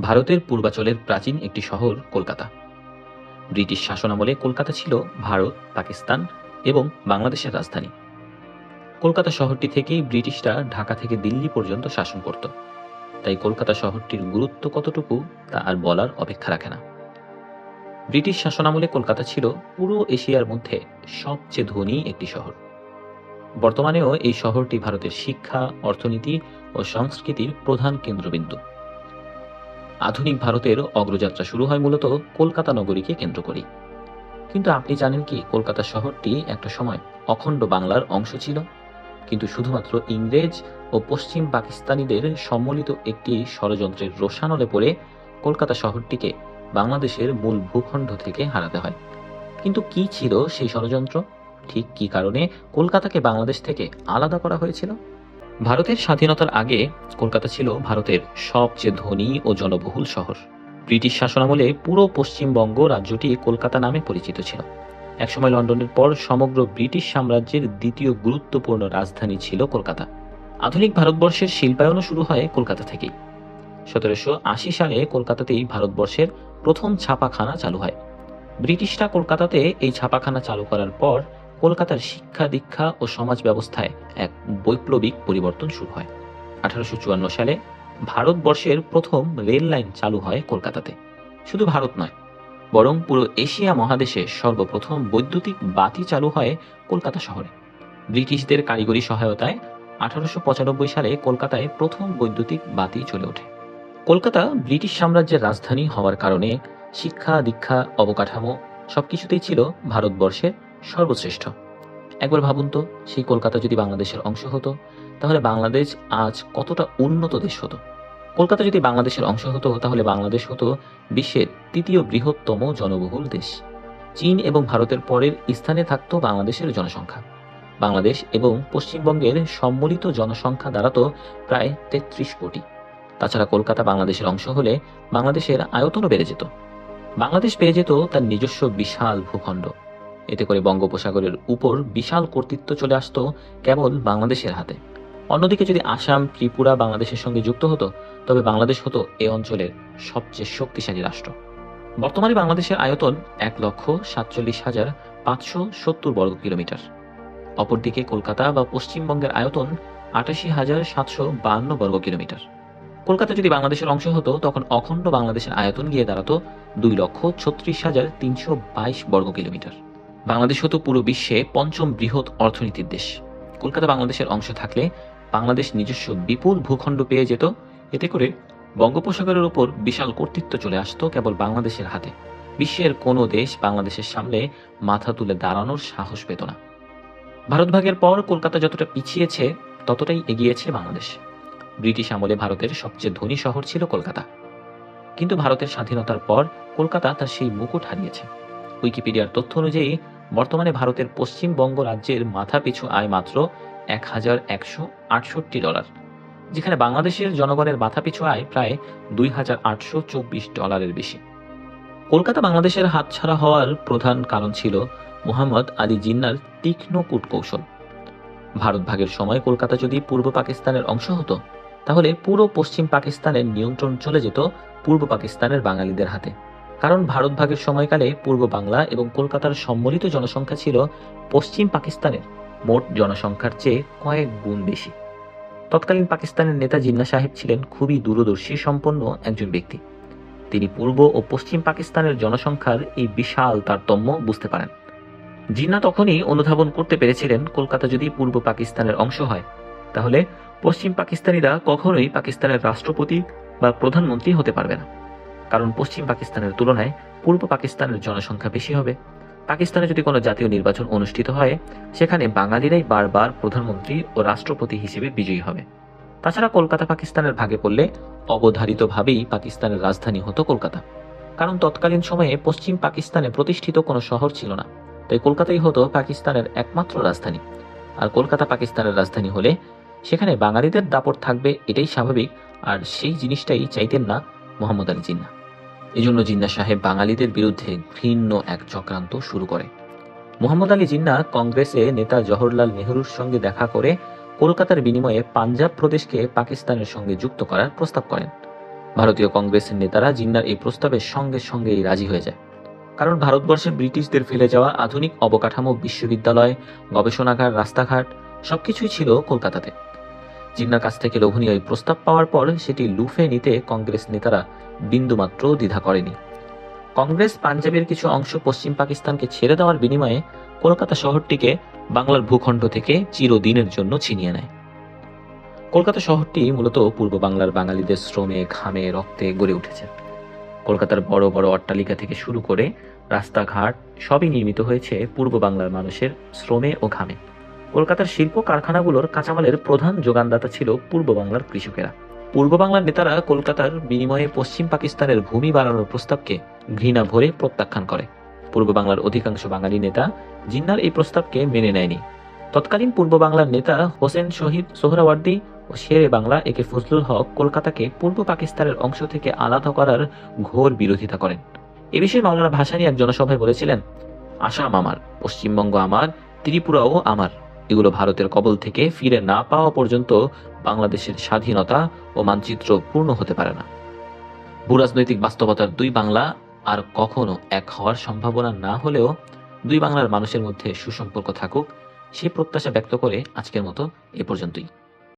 ভারতের পূর্বাচলের প্রাচীন একটি শহর কলকাতা। ব্রিটিশ শাসনামলে কলকাতা ছিল ভারত, পাকিস্তান এবং বাংলাদেশের রাজধানী। কলকাতা শহরটি থেকেই ব্রিটিশরা ঢাকা থেকে দিল্লি পর্যন্ত শাসন করত। তাই কলকাতা শহরটির গুরুত্ব কতটুকু তা আর বলার অপেক্ষা রাখে না। ব্রিটিশ শাসনামলে কলকাতা ছিল পুরো এশিয়ার মধ্যে সবচেয়ে ধনী একটি শহর। বর্তমানেও এই শহরটি ভারতের শিক্ষা, অর্থনীতি ও সংস্কৃতির প্রধান কেন্দ্রবিন্দু। আধুনিক ভারতের অগ্রযাত্রা শুরু হয় মূলত কলকাতা নগরীকে কেন্দ্র করেই। কিন্তু আপনি জানেন কি, কলকাতা শহরটি একটা সময় অখণ্ড বাংলার অংশ ছিল। কিন্তু শুধুমাত্র ইংরেজ ও পশ্চিম পাকিস্তানিদের সম্মিলিত একটি ষড়যন্ত্রের রোষানলে পড়ে কলকাতা শহরটিকে বাংলাদেশের মূল ভূখণ্ড থেকে হারাতে হয়। কিন্তু কি ছিল সেই ষড়যন্ত্র? ঠিক কি কারণে কলকাতাকে বাংলাদেশ থেকে আলাদা করা হয়েছিল? ভারতের স্বাধীনতার আগে কলকাতা ছিল ভারতের সবচেয়ে ধনী ও জনবহুল শহর। ব্রিটিশ শাসনামলে পুরো পশ্চিমবঙ্গ রাজ্যটি কলকাতা নামে পরিচিত ছিল। একসময় লন্ডনের পর সমগ্র ব্রিটিশ সাম্রাজ্যের দ্বিতীয় গুরুত্বপূর্ণ রাজধানী ছিল কলকাতা। আধুনিক ভারতবর্ষের শিল্পায়নও শুরু হয় কলকাতা থেকেই। সতেরোশো আশি সালে কলকাতাতেই ভারতবর্ষের প্রথম ছাপাখানা চালু হয়। ব্রিটিশরা কলকাতাতে এই ছাপাখানা চালু করার পর কলকাতার শিক্ষা দীক্ষা ও সমাজ ব্যবস্থায় এক বৈপ্লবিক পরিবর্তন শুরু হয়। আঠারোশো চুয়ান্ন সালে ভারতবর্ষের প্রথম রেল লাইন চালু হয় কলকাতাতে। শুধু ভারত নয়, বরং পুরো এশিয়া মহাদেশে সর্বপ্রথম বৈদ্যুতিক বাতি চালু হয় কলকাতা শহরে। ব্রিটিশদের কারিগরি সহায়তায় আঠারোশো পঁচানব্বই সালে কলকাতায় প্রথম বৈদ্যুতিক বাতি চলে ওঠে। কলকাতা ব্রিটিশ সাম্রাজ্যের রাজধানী হওয়ার কারণে শিক্ষা দীক্ষা, অবকাঠামো সবকিছুতেই ছিল ভারতবর্ষের সর্বশ্রেষ্ঠ। একবার ভাবুন তো, সেই কলকাতা যদি বাংলাদেশের অংশ হতো, তাহলে বাংলাদেশ আজ কতটা উন্নত দেশ হতো? কলকাতা যদি বাংলাদেশের অংশ হতো, তাহলে বাংলাদেশ হতো বিশ্বের তৃতীয় বৃহত্তম জনবহুল দেশ। চীন এবং ভারতের পরের স্থানে থাকতো বাংলাদেশের জনসংখ্যা। বাংলাদেশ এবং পশ্চিমবঙ্গের সম্মিলিত জনসংখ্যা দাঁড়াতো প্রায় তেত্রিশ কোটি। তাছাড়া কলকাতা বাংলাদেশের অংশ হলে বাংলাদেশের আয়তনও বেড়ে যেত। বাংলাদেশ পেয়ে যেত তার নিজস্ব বিশাল ভূখণ্ড। এতে করে বঙ্গোপসাগরের উপর বিশাল কর্তৃত্ব চলে আসত কেবল বাংলাদেশের হাতে। অন্যদিকে যদি আসাম, ত্রিপুরা বাংলাদেশের সঙ্গে যুক্ত হতো, তবে বাংলাদেশ হতো এ অঞ্চলের সবচেয়ে শক্তিশালী রাষ্ট্র। বর্তমানে বাংলাদেশের আয়তন এক লক্ষ সাতচল্লিশ হাজার পাঁচশো সত্তর বর্গ কিলোমিটার। অপরদিকে কলকাতা বা পশ্চিমবঙ্গের আয়তন আটাশি হাজার সাতশো বাহান্ন বর্গ কিলোমিটার। কলকাতা যদি বাংলাদেশের অংশ হতো, তখন অখণ্ড বাংলাদেশের আয়তন গিয়ে দাঁড়াতো দুই লক্ষ ছত্রিশ হাজার তিনশো বাইশ বর্গ কিলোমিটার। বাংলাদেশ হতো পুরো বিশ্বে পঞ্চম বৃহৎ অর্থনীতির দেশ। কলকাতা বাংলাদেশের অংশ থাকলে বাংলাদেশ নিজস্ব বিপুল ভূখণ্ড পেয়ে যেত, এতে করে বঙ্গোপসাগরের ওপর বিশাল কর্তৃত্ব চলে আসতো কেবল বাংলাদেশের হাতে। বিশ্বের কোনো দেশ বাংলাদেশের সামনে মাথা তুলে দাঁড়ানোর সাহস পেত না। ভারত ভাগের পর কলকাতা যতটা পিছিয়েছে, ততটাই এগিয়েছে বাংলাদেশ। ব্রিটিশ আমলে ভারতের সবচেয়ে ধনী শহর ছিল কলকাতা। কিন্তু ভারতের স্বাধীনতার পর কলকাতা তার সেই মুকুট হারিয়েছে। উইকিপিডিয়ার তথ্য অনুযায়ী বর্তমানে ভারতের পশ্চিমবঙ্গ রাজ্যের মাথাপিছু আয় মাত্র এক হাজার একশো আটষট্টি ডলার, যেখানে বাংলাদেশের জনগণের মাথাপিছু আয় প্রায় দুই হাজার আটশো চব্বিশ ডলারের বেশি। কলকাতা বাংলাদেশের হাতছাড়া হওয়ার প্রধান কারণ ছিল মুহাম্মদ আলী জিন্নার তীক্ষ্ণ কূটকৌশল। ভারত ভাগের সময় কলকাতা যদি পূর্ব পাকিস্তানের অংশ হতো, তাহলে পুরো পশ্চিম পাকিস্তানের নিয়ন্ত্রণ চলে যেত পূর্ব পাকিস্তানের বাঙালিদের হাতে। কারণ ভারত ভাগের সময়কালে পূর্ব বাংলা এবং কলকাতার সম্মিলিত জনসংখ্যা ছিল পশ্চিম পাকিস্তানের মোট জনসংখ্যার চেয়ে কয়েক গুণ বেশি। তৎকালীন পাকিস্তানের নেতা জিন্না সাহেব ছিলেন খুবই দূরদর্শী, সম্পন্ন একজন ব্যক্তি। তিনি পূর্ব ও পশ্চিম পাকিস্তানের জনসংখ্যার এই বিশাল তারতম্য বুঝতে পারেন। জিন্না তখনই অনুধাবন করতে পেরেছিলেন, কলকাতা যদি পূর্ব পাকিস্তানের অংশ হয়, তাহলে পশ্চিম পাকিস্তানিরা কখনোই পাকিস্তানের রাষ্ট্রপতি বা প্রধানমন্ত্রী হতে পারবে না। কারণ পশ্চিম পাকিস্তানের তুলনায় পূর্ব পাকিস্তানের জনসংখ্যা বেশি হবে। পাকিস্তানে যদি কোনো জাতীয় নির্বাচন অনুষ্ঠিত হয়, সেখানে বাঙালিরাই বারবার প্রধানমন্ত্রী ও রাষ্ট্রপতি হিসেবে বিজয়ী হবে। তাছাড়া কলকাতা পাকিস্তানের ভাগে পড়লে অবধারিতভাবেই পাকিস্তানের রাজধানী হতো কলকাতা। কারণ তৎকালীন সময়ে পশ্চিম পাকিস্তানে প্রতিষ্ঠিত কোনো শহর ছিল না। তাই কলকাতাই হতো পাকিস্তানের একমাত্র রাজধানী। আর কলকাতা পাকিস্তানের রাজধানী হলে সেখানে বাঙালিদের দাপট থাকবে এটাই স্বাভাবিক। আর সেই জিনিসটাই চাইতেন না মোহাম্মদ আলী জিন্না। এজন্য জিন্না সাহেব বাঙালিদের বিরুদ্ধে ঘৃণ্য এক চক্রান্ত শুরু করে। মোহাম্মদ আলী জিন্না কংগ্রেসে নেতা জওহরলাল নেহরুর সঙ্গে দেখা করে কলকাতার বিনিময়ে পাঞ্জাব প্রদেশকে পাকিস্তানের সঙ্গে যুক্ত করার প্রস্তাব করেন। ভারতীয় কংগ্রেসের নেতারা জিন্নার এই প্রস্তাবের সঙ্গে সঙ্গেই রাজি হয়ে যায়। কারণ ভারতবর্ষে ব্রিটিশদের ফেলে যাওয়া আধুনিক অবকাঠামো, বিশ্ববিদ্যালয়, গবেষণাগার, রাস্তাঘাট সবকিছুই ছিল কলকাতাতে। জিন্নার কাছ থেকে লোভনীয় এই প্রস্তাব পাওয়ার পর সেটি লুফে নিতে কংগ্রেস নেতারা বিন্দুমাত্র দ্বিধা করেনি। কংগ্রেস পাঞ্জাবের কিছু অংশ পশ্চিম পাকিস্তানকে ছেড়ে দেওয়ার বিনিময়ে কলকাতা শহরটিকে বাংলার ভূখণ্ড থেকে চিরদিনের জন্য ছিনিয়ে নেয়। কলকাতা শহরটি মূলত পূর্ব বাংলার বাঙালিদের শ্রমে, ঘামে, রক্তে গড়ে উঠেছে। কলকাতার বড় বড় অট্টালিকা থেকে শুরু করে রাস্তাঘাট সবই নির্মিত হয়েছে পূর্ব বাংলার মানুষের শ্রমে ও ঘামে। কলকাতার শিল্প কারখানাগুলোর কাঁচামালের প্রধান যোগানদাতা ছিল পূর্ব বাংলার কৃষকেরা। পূর্ব বাংলার নেতারা কলকাতার বিনিময়ে পশ্চিম পাকিস্তানের ভূমি বাড়ানোর প্রস্তাবকে ঘৃণা ভরে প্রত্যাখ্যান করে। পূর্ব বাংলার অধিকাংশ বাঙালি নেতা জিন্নার এই প্রস্তাবকে মেনে নেয়নি। তৎকালীন পূর্ব বাংলার নেতা হোসেন শহীদ সোহরাওয়ার্দী ও শেরে বাংলা একে ফজলুল হক কলকাতাকে পূর্ব পাকিস্তানের অংশ থেকে আলাদা করার ঘোর বিরোধিতা করেন। এ বিষয়ে মাওলানা ভাসানী এক জনসভায় বলেছিলেন, আসাম আমার, পশ্চিমবঙ্গ আমার, ত্রিপুরাও আমার। এগুলো ভারতের কবল থেকে ফিরে না পাওয়া পর্যন্ত বাংলাদেশের স্বাধীনতা ও মানচিত্র পূর্ণ হতে পারে না। ভূরাজনৈতিক বাস্তবতার দুই বাংলা আর কখনো এক হওয়ার সম্ভাবনা না হলেও দুই বাংলার মানুষের মধ্যে সুসম্পর্ক থাকুক, সে প্রত্যাশা ব্যক্ত করে আজকের মতো এ পর্যন্তই।